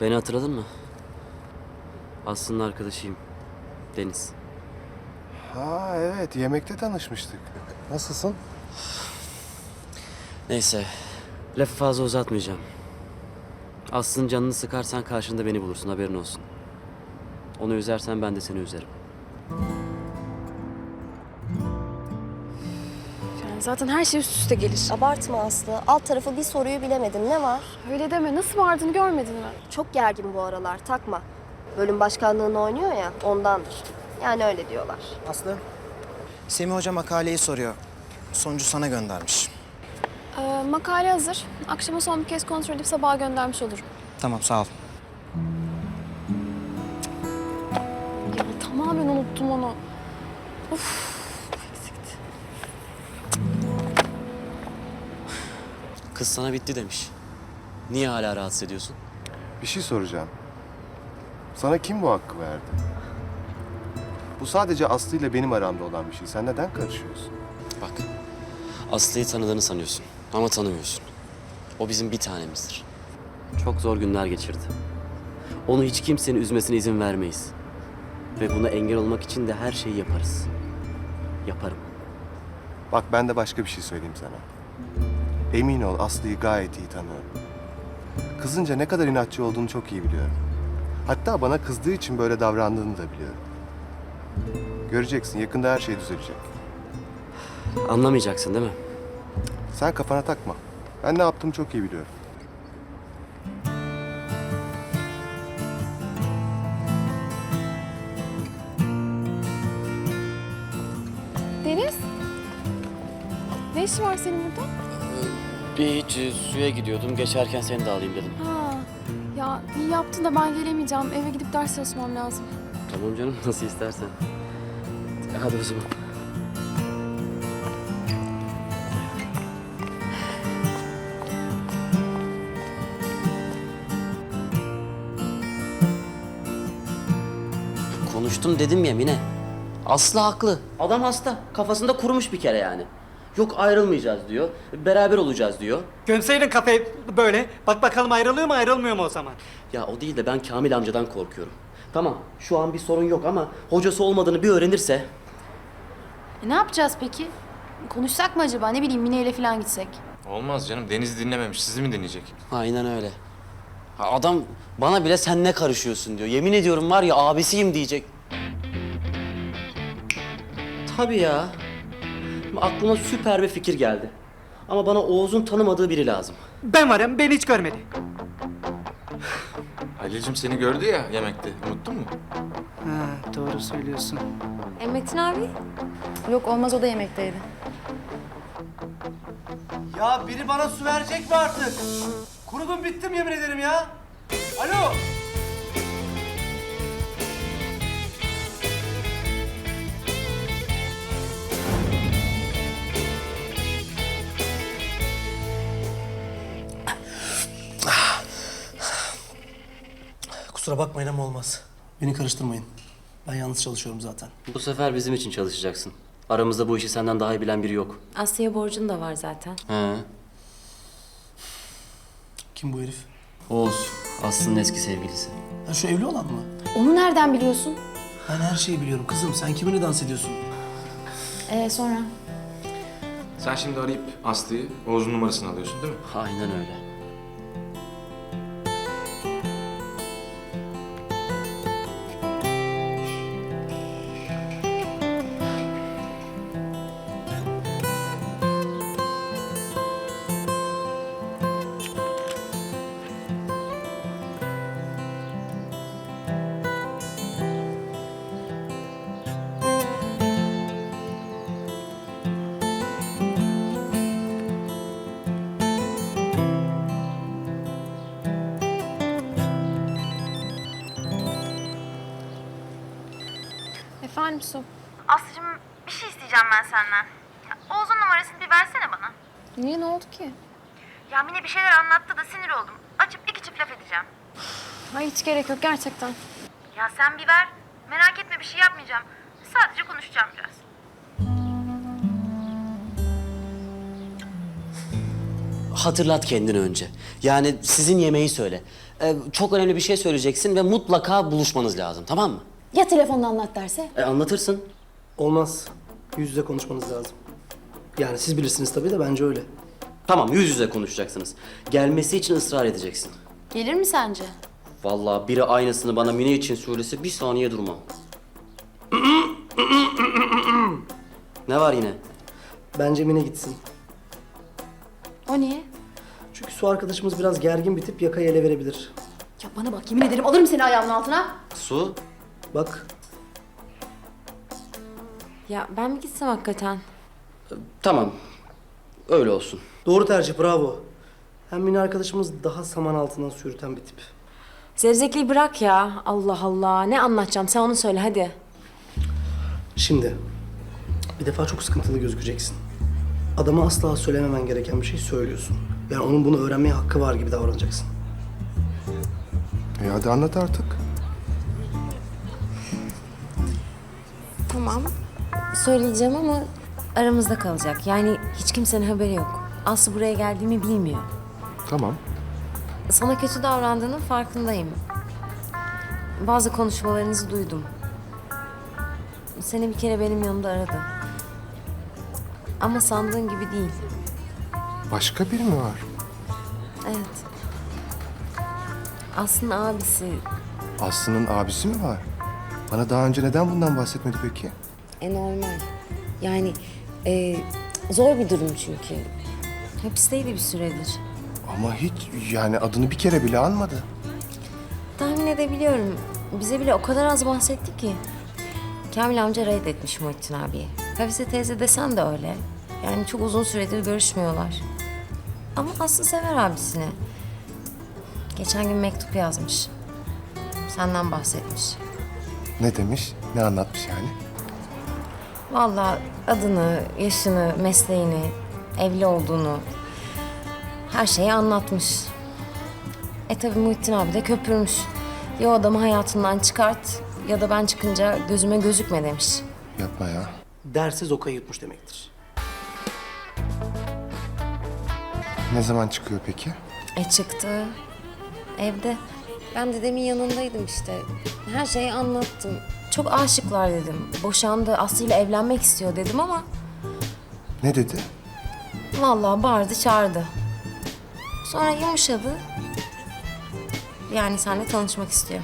Beni hatırladın mı? Aslı'nın arkadaşıyım. Deniz. Ha evet yemekte tanışmıştık. Nasılsın? Neyse. Lafı fazla uzatmayacağım. Aslı'nın canını sıkarsan karşında beni bulursun haberin olsun. Onu üzersen ben de seni üzerim. Zaten her şey üst üste gelir. Abartma Aslı. Alt tarafı bir soruyu bilemedim. Ne var? Öyle deme. Nasıl vardığını görmedin mi? Çok gergin bu aralar. Takma. Bölüm başkanlığını oynuyor ya ondandır. Yani öyle diyorlar. Aslı, Semih Hoca makaleyi soruyor. Sonucu sana göndermiş. Ee, makale hazır. Akşama son bir kez kontrol edip sabaha göndermiş olurum. Tamam, sağ ol. Ya tamamen unuttum onu. Uf. Kız sana bitti demiş. Niye hala rahatsız ediyorsun? Bir şey soracağım. Sana kim bu hakkı verdi? Bu sadece Aslı ile benim aramda olan bir şey. Sen neden karışıyorsun? Bak. Aslı'yı tanıdığını sanıyorsun ama tanımıyorsun. O bizim bir tanemizdir. Çok zor günler geçirdi. Onu hiç kimsenin üzmesine izin vermeyiz. Ve buna engel olmak için de her şeyi yaparız. Yaparım. Bak ben de başka bir şey söyleyeyim sana. Emin ol Aslı'yı gayet iyi tanıyorum. Kızınca ne kadar inatçı olduğunu çok iyi biliyorum. Hatta bana kızdığı için böyle davrandığını da biliyorum. Göreceksin yakında her şey düzelecek. Anlamayacaksın değil mi? Sen kafana takma. Ben ne yaptığımı çok iyi biliyorum. Deniz. Ne işi var senin burada? Bir hiç e, suya gidiyordum. Geçerken seni de alayım dedim. Ha. Ya iyi yaptın da ben gelemeyeceğim. Eve gidip ders çalışmam lazım. Tamam canım nasıl istersen. Hadi o zaman. Konuştum dedim ya Mine. Aslı haklı. Adam hasta. Kafasında kurumuş bir kere yani. Yok ayrılmayacağız diyor. Beraber olacağız diyor. Gömseydin kafayı böyle. Bak bakalım ayrılıyor mu ayrılmıyor mu o zaman? Ya o değil de ben Kamil amcadan korkuyorum. Tamam şu an bir sorun yok ama hocası olmadığını bir öğrenirse E ne yapacağız peki? Konuşsak mı acaba? Ne bileyim Mine ile falan gitsek. Olmaz canım. Deniz dinlememiş. Sizi mi dinleyecek? Aynen öyle. Ha, Adam bana bile sen ne karışıyorsun diyor. Yemin ediyorum var ya abisiyim diyecek. Tabii ya. Aklıma süper bir fikir geldi. Ama bana Oğuz'un tanımadığı biri lazım. Ben varım beni hiç görmedi. Halil'cim seni gördü ya yemekte. Unuttun mu? Ha, doğru söylüyorsun. E Metin abi? Yok olmaz o da yemekteydi. Ya biri bana su verecek mi artık? Kurudum bittim yemin ederim ya. Alo. Kusura bakmayın ama olmaz. Beni karıştırmayın. Ben yalnız çalışıyorum zaten. Bu sefer bizim için çalışacaksın. Aramızda bu işi senden daha iyi bilen biri yok. Asya'ya borcun da var zaten. He. Kim bu herif? Oğuz, Aslı'nın eski sevgilisi. Ha şu evli olan mı? Onu nereden biliyorsun? Ben her şeyi biliyorum kızım. Sen kiminle dans ediyorsun? Ee sonra? Sen şimdi arayıp Aslı'yı Oğuz'un numarasını alıyorsun değil mi? Aynen öyle. Efendim Su. Aslıcığım bir şey isteyeceğim ben senden. Ya, Oğuz'un numarasını bir versene bana. Niye ne oldu ki? Ya Mine bir şeyler anlattı da sinir oldum. Açıp iki çift laf edeceğim. Ay hiç gerek yok gerçekten. Ya sen bir ver. Merak etme bir şey yapmayacağım. Sadece konuşacağım biraz. Hatırlat kendini önce. Yani sizin yemeği söyle. Ee, çok önemli bir şey söyleyeceksin ve mutlaka buluşmanız lazım tamam mı? Ya telefonla anlat derse? E, anlatırsın. Olmaz. Yüz yüze konuşmanız lazım. Yani siz bilirsiniz tabii de bence öyle. Tamam yüz yüze konuşacaksınız. Gelmesi için ısrar edeceksin. Gelir mi sence? Vallahi biri aynısını bana Mine için söylese bir saniye durmam. ne var yine? Bence Mine gitsin. O niye? Çünkü su arkadaşımız biraz gergin bir tip yakayı ele verebilir. Ya bana bak yemin ederim alırım seni ayağımın altına. Su? Bak Ya ben mi gitsem hakikaten? Tamam. Öyle olsun. doğru tercih bravo. Hem Mine arkadaşımız daha saman altından su yürüten bir tip. Zevzekliği bırak ya. Allah Allah. Ne anlatacağım sen onu söyle hadi. Şimdi bir defa çok sıkıntılı gözükeceksin. Adama asla söylememen gereken bir şey söylüyorsun. Yani onun bunu öğrenmeye hakkı var gibi davranacaksın. E hadi anlat artık. Tamam. Söyleyeceğim ama aramızda kalacak. Yani hiç kimsenin haberi yok. Aslı buraya geldiğimi bilmiyor. Tamam. Sana kötü davrandığının farkındayım. Bazı konuşmalarınızı duydum. Seni bir kere benim yanımda aradı. Ama sandığın gibi değil. Başka biri mi var? Evet. Aslı'nın abisi Aslı'nın abisi mi var? Bana daha önce neden bundan bahsetmedi peki? e normal. Yani e, zor bir durum çünkü. Hapisteydi bir süredir. Ama hiç yani adını bir kere bile anmadı. Tahmin edebiliyorum. Bize bile o kadar az bahsetti ki. Kamil amca reddetmiş Muhittin abiyi. Hafize teyze desen de öyle. Yani çok uzun süredir görüşmüyorlar. Ama Aslı sever abisini. Geçen gün mektup yazmış. Senden bahsetmiş. Ne demiş? Ne anlatmış yani? Vallahi adını, yaşını, mesleğini, evli olduğunu her şeyi anlatmış. E tabi Muhittin abi de köpürmüş. Ya o adamı hayatından çıkart ya da ben çıkınca gözüme gözükme demiş. Yapma ya. Dersiz okayı yutmuş demektir. Ne zaman çıkıyor peki? E çıktı. Evde. Ben dedemin yanındaydım işte. Her şeyi anlattım. Çok aşıklar dedim. Boşandı, Aslı ile evlenmek istiyor dedim ama... Ne dedi? Vallahi bağırdı çağırdı. Sonra yumuşadı. Yani seninle tanışmak istiyor.